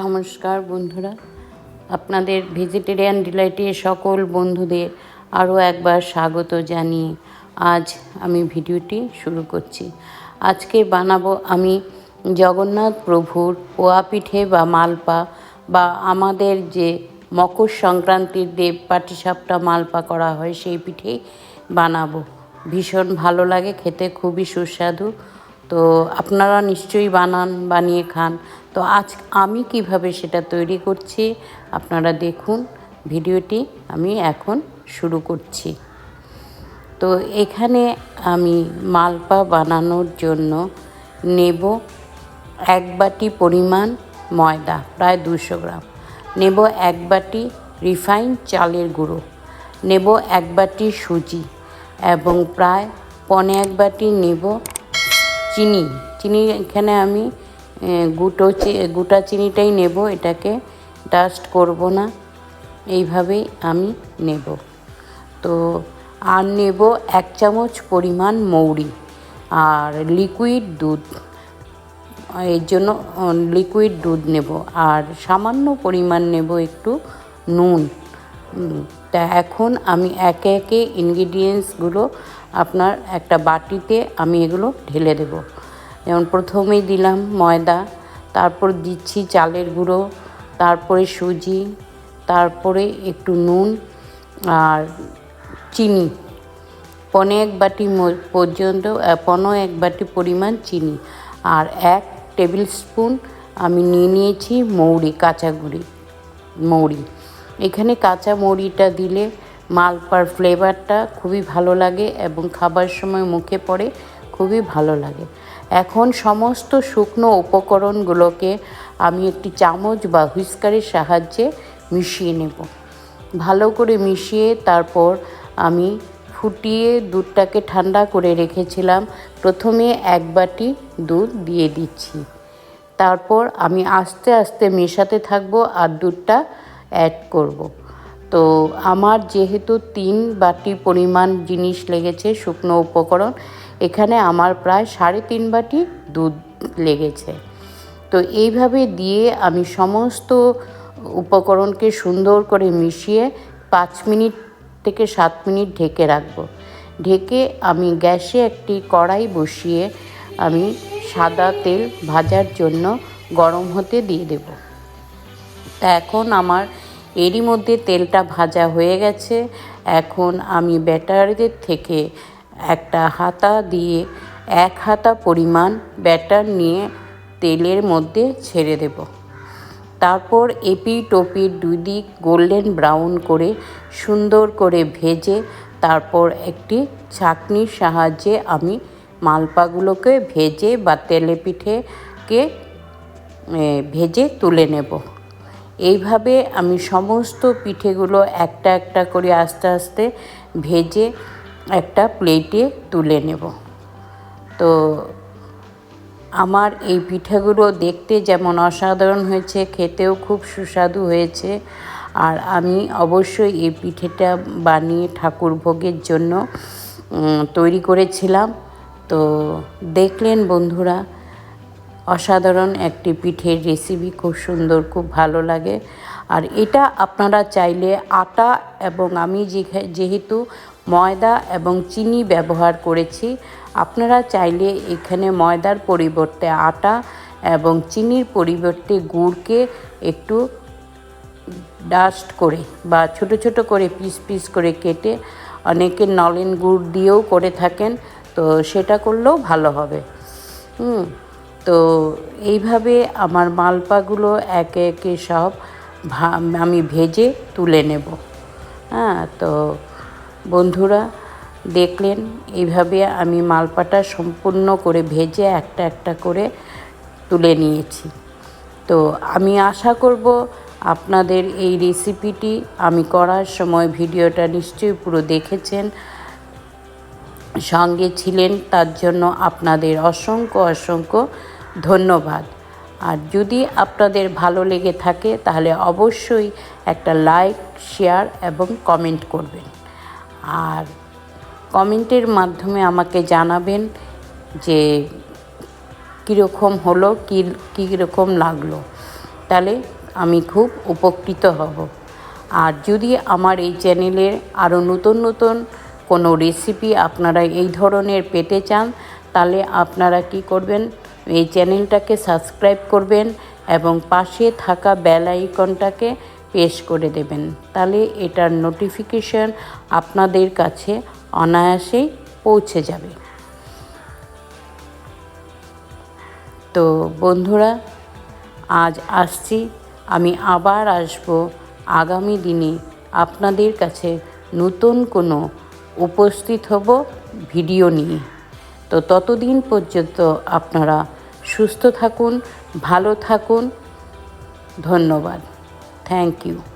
নমস্কার বন্ধুরা। আপনাদের ভেজিটেরিয়ান ডিলাইটে সকল বন্ধুদের আরও একবার স্বাগত জানিয়ে আজ আমি ভিডিওটি শুরু করছি। আজকে বানাবো আমি জগন্নাথ প্রভুর পোয়া পিঠে বা মালপা বা আমাদের যে মকর সংক্রান্তির দেব পাটিসাপটা মালপা করা হয় সেই পিঠেই বানাবো। ভীষণ ভালো লাগে, খেতে খুবই সুস্বাদু তো আপনারা নিশ্চয়ই বানান, বানিয়ে খান। তো আজ আমি কীভাবে সেটা তৈরি করছি আপনারা দেখুন। ভিডিওটি আমি এখন শুরু করছি। তো এখানে আমি মালপা বানানোর জন্য নেব এক বাটি পরিমাণ ময়দা, প্রায় দুশো গ্রাম। নেব এক বাটি রিফাইন চালের গুঁড়ো। নেব এক বাটি সুজি এবং প্রায় পনে এক বাটি নেব চিনি চিনি এখানে আমি গুটো গোটা চিনিটাই নেব, এটাকে ডাস্ট করব না, এইভাবেই আমি নেব। তো আর নেব এক চামচ পরিমাণ মৌরি আর লিকুইড দুধ। এর জন্য লিকুইড দুধ নেব আর সামান্য পরিমাণ নেব একটু নুন। তা এখন আমি একে একে ইনগ্রিডিয়েন্টসগুলো আপনার একটা বাটিতে আমি এগুলো ঢেলে দেব। যেমন প্রথমেই দিলাম ময়দা তারপর দিচ্ছি চালের গুঁড়ো তারপরে সুজি তারপরে একটু নুন আর চিনি। পনে এক বাটি পর্যন্ত আহ, পনো এক বাটি পরিমাণ চিনি। আর এক টেবিল স্পুন আমি নিয়ে নিয়েছি মৌরি কাঁচা গুঁড়ি মৌরি। এখানে কাঁচা মৌরিটা দিলে মালপার ফ্লেভারটা খুবই ভালো লাগে এবং খাবার সময় মুখে পড়ে খুবই ভালো লাগে। এখন সমস্ত শুকনো উপকরণগুলোকে আমি একটি চামচ বা হুইস্কারের সাহায্যে মিশিয়ে নেব। ভালো করে মিশিয়ে তারপর আমি ফুটিয়ে দুধটাকে ঠান্ডা করে রেখেছিলাম। প্রথমে এক বাটি দুধ দিয়ে দিচ্ছি। তারপর আমি আস্তে আস্তে মেশাতে থাকব আর দুধটা অ্যাড করব। তো আমার যেহেতু তিন বাটি পরিমাণ জিনিস লেগেছে শুকনো উপকরণ, এখানে আমার প্রায় সাড়ে তিন বাটি দুধ লেগেছে। তো এইভাবে দিয়ে আমি সমস্ত উপকরণকে সুন্দর করে মিশিয়ে পাঁচ মিনিট থেকে সাত মিনিট ঢেকে রাখব। ঢেকে আমি গ্যাসে একটি কড়াই বসিয়ে আমি সাদা তেল ভাজার জন্য গরম হতে দিয়ে দেব। এখন আমার এরই মধ্যে তেলটা ভাজা হয়ে গেছে। এখন আমি ব্যাটারিদের থেকে একটা হাতা দিয়ে এক হাতা পরিমাণ ব্যাটার নিয়ে তেলের মধ্যে ছেড়ে দেব। তারপর এপি টপি দুই দিক গোল্ডেন ব্রাউন করে সুন্দর করে ভেজে তারপর একটি ছাঁকনির সাহায্যে আমি মালপাগুলোকে ভেজে বা তেলে পিঠেকে ভেজে তুলে নেব। এইভাবে আমি সমস্ত পিঠেগুলো একটা একটা করে আস্তে আস্তে ভেজে একটা প্লেটে তুলে নেব। তো আমার এই পিঠেগুলো দেখতে যেমন অসাধারণ হয়েছে, খেতেও খুব সুস্বাদু হয়েছে। আর আমি অবশ্যই এই পিঠেটা বানিয়ে ঠাকুর ভোগের জন্য তৈরি করেছিলাম। তো দেখলেন বন্ধুরা অসাধারণ একটি পিঠের রেসিপি খুব সুন্দর, খুব ভালো লাগে। আর এটা আপনারা চাইলে আটা এবং আমি যেহেতু ময়দা এবং চিনি ব্যবহার করেছি, আপনারা চাইলে এখানে ময়দার পরিবর্তে আটা এবং চিনির পরিবর্তে গুড়কে একটু ডাস্ট করে বা ছোট ছোট করে পিস পিস করে কেটে অনেকে নলেন গুড় দিয়েও করে থাকেন, তো সেটা করলেও ভালো হবে। হুম। তো এইভাবে আমার মালপাগুলো একে একে সব আমি ভেজে তুলে নেব। হ্যাঁ তো বন্ধুরা দেখলেন, এইভাবে আমি মালপাটা সম্পূর্ণ করে ভেজে একটা একটা করে তুলে নিয়েছি। তো আমি আশা করব আপনাদের এই রেসিপিটি আমি করার সময় ভিডিওটা নিশ্চয়ই পুরো দেখেছেন। সঙ্গে ছিলেন, তার জন্য আপনাদের অসংখ্য অসংখ্য ধন্যবাদ। আর যদি আপনাদের ভালো লেগে থাকে, তাহলে অবশ্যই একটা লাইক, শেয়ার এবং কমেন্ট করবেন। আর কমেন্টের মাধ্যমে আমাকে জানাবেন যে কীরকম হলো, কী, কীরকম লাগল। তাহলে আমি খুব উপকৃত হব। আর যদি আমার এই চ্যানেলের আরও নতুন নতুন কোনো রেসিপি আপনারা এই ধরনের পেতে চান, তাহলে আপনারা কি করবেন? এই চ্যানেলটাকে সাবস্ক্রাইব করবেন এবং পাশে থাকা বেল আইকনটাকে প্রেস করে দেবেন। তাহলে এটার নোটিফিকেশন আপনাদের কাছে অনায়াসেই পৌঁছে যাবে। তো বন্ধুরা, আজ আসছি, আমি আবার আসব। আগামী দিনে আপনাদের কাছে নতুন কোনো উপস্থিত হব ভিডিও নিয়ে। তো ততদিন পর্যন্ত আপনারা সুস্থ থাকুন, ভালো থাকুন। ধন্যবাদ। Thank you.